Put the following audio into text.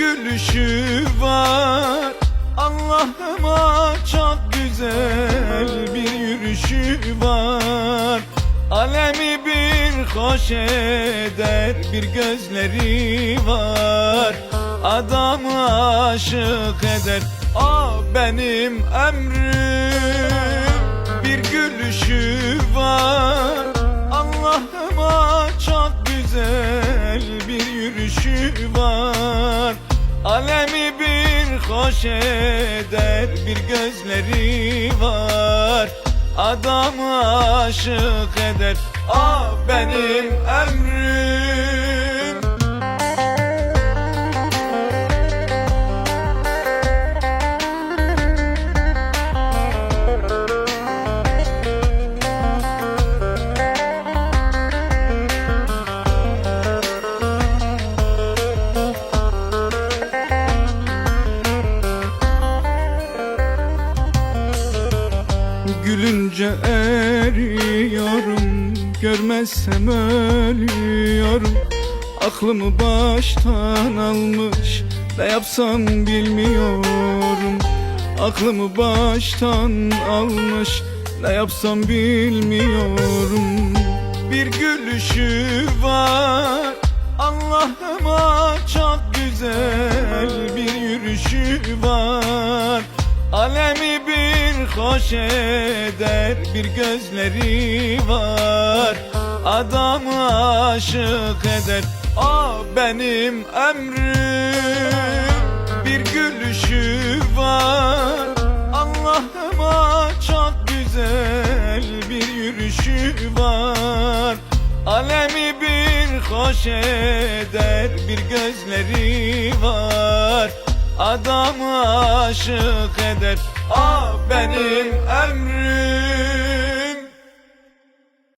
gülüşü var. Allah'ıma çok güzel bir yürüyüşü var. Alemi bir hoş eder bir gözleri var. Adamı aşık eder o benim emrim Bir gülüşü var. Allah'ıma çok güzel bir yürüyüşü var Alemi bir hoş eder bir gözleri var. Adamı aşık eder. O benim emrim Gülünce eriyorum Görmezsem ölüyorum. Aklımı baştan almış Ne yapsam bilmiyorum. Aklımı baştan almış Ne yapsam bilmiyorum. Bir gülüşü var Allah'ıma çok güzel bir yürüyüşü var Alemi bir hoş eder bir gözleri var. Adamı aşık eder o benim emrim Bir gülüşü var. Allah'ıma çok güzel bir yürüyüşü var. Alemi bir hoş eder bir gözleri var Adamı aşık eder. O benim